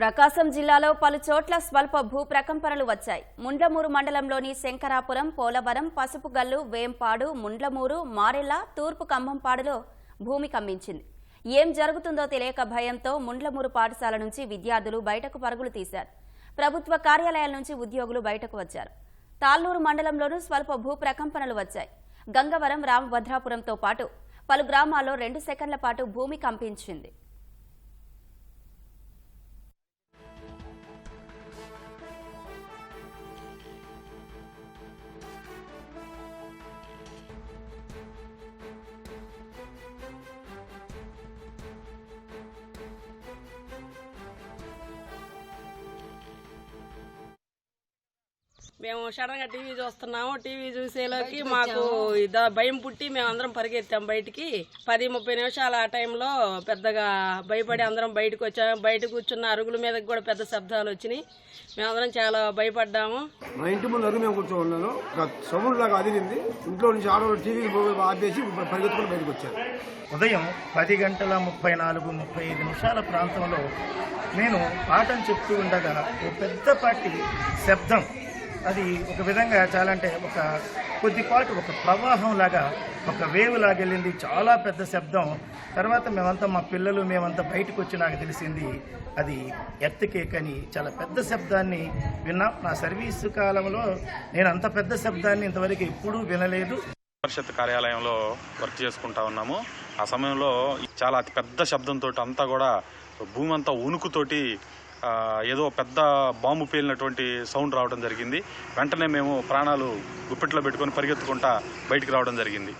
ప్రకాశం జిల్లాలో పలు చోట్ల స్వల్ప భూ ప్రకంపనలు వచ్చాయి. ముండ్లమూరు మండలంలోని శంకరాపురం పోలవరం పసుపుగల్లు వేంపాడు ముండ్లమూరు మారెల్ల తూర్పు కంభంపాడులో భూమి కంపించింది ఏం జరుగుతుందో తెలియక భయంతో ముండ్లమూరు పాఠశాల నుంచి విద్యార్థులు బయటకు పరుగులు తీశారు. ప్రభుత్వ కార్యాలయాల నుంచి ఉద్యోగులు బయటకు వచ్చారు. తాళ్ళూరు మండలంలోనూ స్వల్ప భూ ప్రకంపనలు వచ్చాయి. గంగవరం రామభద్రాపురంతో పాటు పలు గ్రామాల్లో రెండు సెకండ్ల పాటు భూమి కంపించింది. మేము సడన్గా టీవీ చూస్తున్నాము. టీవీ చూసేలోకి మాకు ఇద- భయం పుట్టి మేము అందరం పరిగెత్తాం బయటికి. పది ముప్పై నిమిషాల ఆ టైంలో పెద్దగా భయపడి అందరం బయటకు వచ్చాము. బయట కూర్చున్న అరుగుల మీద కూడా పెద్ద శబ్దాలు వచ్చినాయి. మేమందరం చాలా భయపడ్డాము. మా ఇంటి ముందు అరుగు మేము కూర్చో ఉన్నాను సౌండ్ లాగా అదిరింది. ఇంట్లో నుంచి ఆడవాళ్ళు టీవీ ఆపేసి పరిగెత్తుకుని బయటకు వచ్చారు. ఉదయం పది గంటల ముప్పై నాలుగు ముప్పై ఐదు నిమిషాల ప్రాంతంలో నేను పాఠం చెప్తూ ఉండగా ఒక పెద్దపాటి శబ్దం అది ఒక విధంగా చాలా అంటే ఒక కొద్దిపాటు ఒక ప్రవాహం లాగా ఒక వేవ్ లాగెళ్ళింది చాలా పెద్ద శబ్దం. తర్వాత మేమంతా మా పిల్లలు మేమంతా బయటకు వచ్చి నాకు తెలిసింది అది ఎర్త్ కేక్ అని. చాలా పెద్ద శబ్దాన్ని విన్నా. నా సర్వీసు కాలంలో నేను అంత పెద్ద శబ్దాన్ని ఇంతవరకు ఎప్పుడూ వినలేదు. పరిషత్ కార్యాలయంలో వర్క్ చేసుకుంటా ఉన్నాము. ఆ సమయంలో చాలా అతి పెద్ద శబ్దంతో అంతా కూడా భూమి అంతా ఉనుకుతోటి ఏదో పెద్ద బాంబు పేలినటువంటి సౌండ్ రావడం జరిగింది. వెంటనే మేము ప్రాణాలు గుప్పెట్లో పెట్టుకొని పరిగెత్తుకుంటా బయటికి రావడం జరిగింది.